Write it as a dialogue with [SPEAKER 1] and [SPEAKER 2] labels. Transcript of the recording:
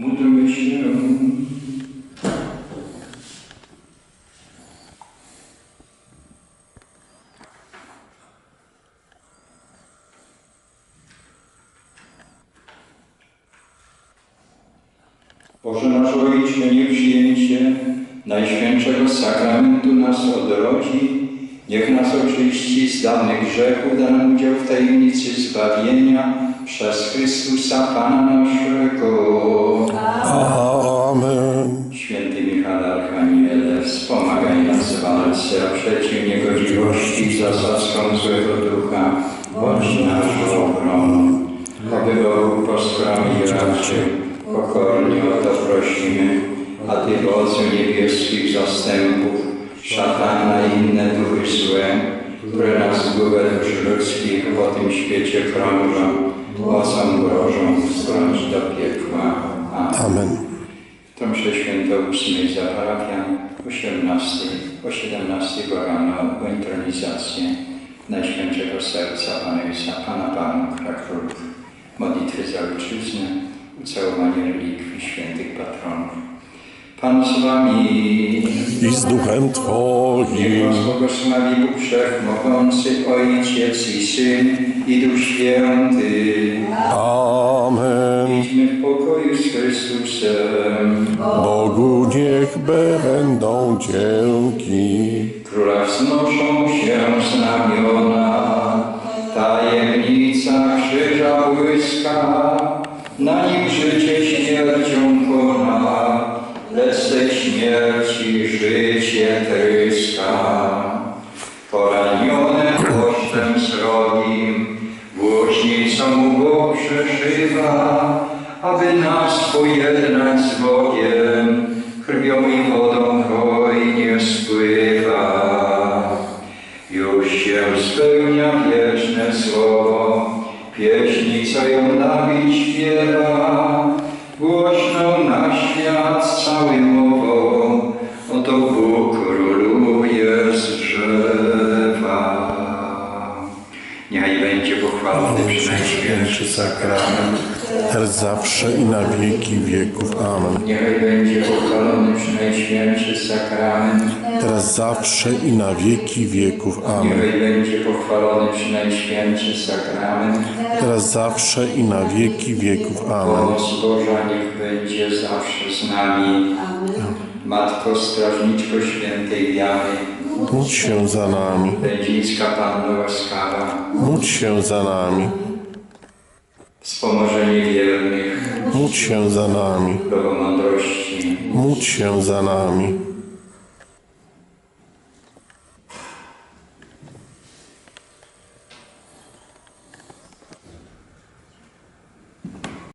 [SPEAKER 1] Módlmy się. Boże nasz Ojcze, niech przyjęcie Najświętszego Sakramentu nas odrodzi, niech nas oczyści z dawnych grzechów, da nam udział w tajemnicy zbawienia przez Chrystusa Pana naszego. W walce przeciw niegodziwości i zasadzkom złego ducha. Bądź naszą obroną. Aby Bogu posłamy i raczył, pokornie o to prosimy, a Ty, wodzu niebieskich zastępów, szatana i inne duchy złe, które nas z głowę dusz ludzkich po tym świecie krążą, mocą grożą, wstrąć do piekła. Amen.
[SPEAKER 2] Amen.
[SPEAKER 1] To mszę święto ósmej za parafian, 18, o 17 rano o intronizację Najświętszego Serca Pana Jezusa, Pana Panów, Królów, modlitwy za ojczyznę, ucałowanie relikwii świętych patronów. Pan z Wami
[SPEAKER 2] I z duchem Twoim.
[SPEAKER 1] Błogosławi Bóg Wszechmogący, Ojciec i Syn i Duch Święty.
[SPEAKER 2] Amen.
[SPEAKER 1] Idźmy w pokoju z Chrystusem.
[SPEAKER 2] Bogu niech będą dzięki.
[SPEAKER 1] Króla wznoszą się znamiona, tajemnica krzyża błyska, na nim życie śmiercią kona, lecz ze śmierci życie tryska. Poranione kosztem srogim, głośnicą go przeszywa, aby nas pojednać z Bogiem, krwią i wodą hojnie spływa. Już się spełnia wieczne słowo, pieśni, co ją Dawid śpiewa, głośną Pochwalony przynajświętszy sakrament,
[SPEAKER 2] Teraz zawsze i na wieki wieków. Amen.
[SPEAKER 1] Niechaj będzie pochwalony przynajświętszy sakrament,
[SPEAKER 2] Teraz zawsze i na wieki wieków. Amen.
[SPEAKER 1] Niechaj będzie pochwalony przynajświętszy sakrament.
[SPEAKER 2] Teraz zawsze i na wieki wieków. Amen.
[SPEAKER 1] Pomoc Boża niech będzie zawsze z nami. Matko Strażniczko Świętej Wiary,
[SPEAKER 2] Módl się za nami. Módl się za nami.
[SPEAKER 1] wspomożenie wiernych,
[SPEAKER 2] Módl się za nami. Módl się za nami.